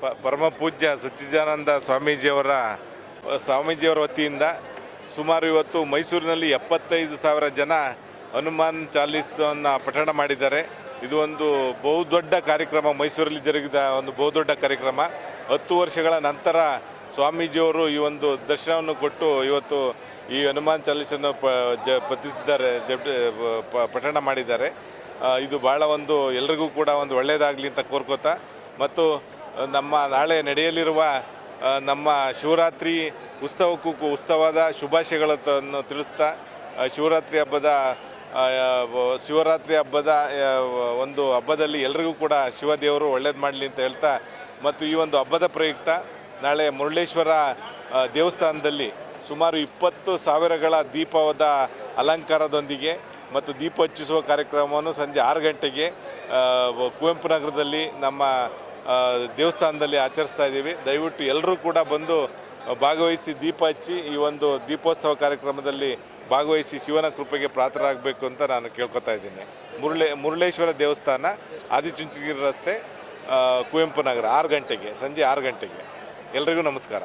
ಪ ಪರಮ ಪೂಜ್ಯ ಸಚ್ಚಿದಾನಂದ ಸ್ವಾಮೀಜಿಯವರ ಸ್ವಾಮೀಜಿಯವರ ವತಿಯಿಂದ ಸುಮಾರು ಇವತ್ತು ಮೈಸೂರಿನಲ್ಲಿ ಎಪ್ಪತ್ತೈದು ಸಾವಿರ ಜನ ಹನುಮಾನ್ ಚಾಲೀಸವನ್ನು ಪಠಣ ಮಾಡಿದ್ದಾರೆ. ಇದು ಒಂದು ಬಹುದೊಡ್ಡ ಕಾರ್ಯಕ್ರಮ, ಮೈಸೂರಲ್ಲಿ ಜರುಗಿದ ಒಂದು ಬಹುದೊಡ್ಡ ಕಾರ್ಯಕ್ರಮ. ಹತ್ತು ವರ್ಷಗಳ ನಂತರ ಸ್ವಾಮೀಜಿಯವರು ಈ ಒಂದು ದರ್ಶನವನ್ನು ಕೊಟ್ಟು ಇವತ್ತು ಈ ಹನುಮಾನ್ ಚಾಲೀಸನ್ನು ಪ ಜ ಪತಿಸಿದ್ದಾರೆ ಜಪ್ ಪ- ಪಠಣ ಮಾಡಿದ್ದಾರೆ. ಇದು ಭಾಳ ಒಂದು ಎಲ್ರಿಗೂ ಕೂಡ ಒಂದು ಒಳ್ಳೆಯದಾಗಲಿ ಅಂತ ಕೋರ್ಕೋತಾ, ಮತ್ತು ನಮ್ಮ ನಾಳೆ ನಡೆಯಲಿರುವ ನಮ್ಮ ಶಿವರಾತ್ರಿ ಉತ್ಸವಕ್ಕೂ ಉತ್ಸವದ ಶುಭಾಶಯಗಳನ್ನು ತಿಳಿಸ್ತಾ ಶಿವರಾತ್ರಿ ಹಬ್ಬದ ಶಿವರಾತ್ರಿ ಹಬ್ಬದ ಒಂದು ಹಬ್ಬದಲ್ಲಿ ಎಲ್ರಿಗೂ ಕೂಡ ಶಿವದೇವರು ಒಳ್ಳೇದು ಮಾಡಲಿ ಅಂತ ಹೇಳ್ತಾ, ಮತ್ತು ಈ ಒಂದು ಹಬ್ಬದ ಪ್ರಯುಕ್ತ ನಾಳೆ ಮುರುಳೇಶ್ವರ ದೇವಸ್ಥಾನದಲ್ಲಿ ಸುಮಾರು ಇಪ್ಪತ್ತು ಸಾವಿರಗಳ ದೀಪದ ಅಲಂಕಾರದೊಂದಿಗೆ ಮತ್ತು ದೀಪ ಹಚ್ಚಿಸುವ ಕಾರ್ಯಕ್ರಮವನ್ನು ಸಂಜೆ ಆರು ಗಂಟೆಗೆ ಕುವೆಂಪು ನಗರದಲ್ಲಿ ನಮ್ಮ ದೇವಸ್ಥಾನದಲ್ಲಿ ಆಚರಿಸ್ತಾ ಇದ್ದೀವಿ. ದಯವಿಟ್ಟು ಎಲ್ಲರೂ ಕೂಡ ಬಂದು ಭಾಗವಹಿಸಿ ದೀಪ ಹಚ್ಚಿ ಈ ಒಂದು ದೀಪೋತ್ಸವ ಕಾರ್ಯಕ್ರಮದಲ್ಲಿ ಭಾಗವಹಿಸಿ ಶಿವನ ಕೃಪೆಗೆ ಪಾತ್ರರಾಗಬೇಕು ಅಂತ ನಾನು ಕೇಳ್ಕೊತಾ ಇದ್ದೀನಿ. ಮುರುಳೆ, ಮುರುಳೇಶ್ವರ ದೇವಸ್ಥಾನ ಆದಿಚುಂಚಗಿರಿ ರಸ್ತೆ ಕುವೆಂಪು ನಗರ, ಆರು ಗಂಟೆಗೆ, ಸಂಜೆ ಆರು ಗಂಟೆಗೆ. ಎಲ್ರಿಗೂ ನಮಸ್ಕಾರ.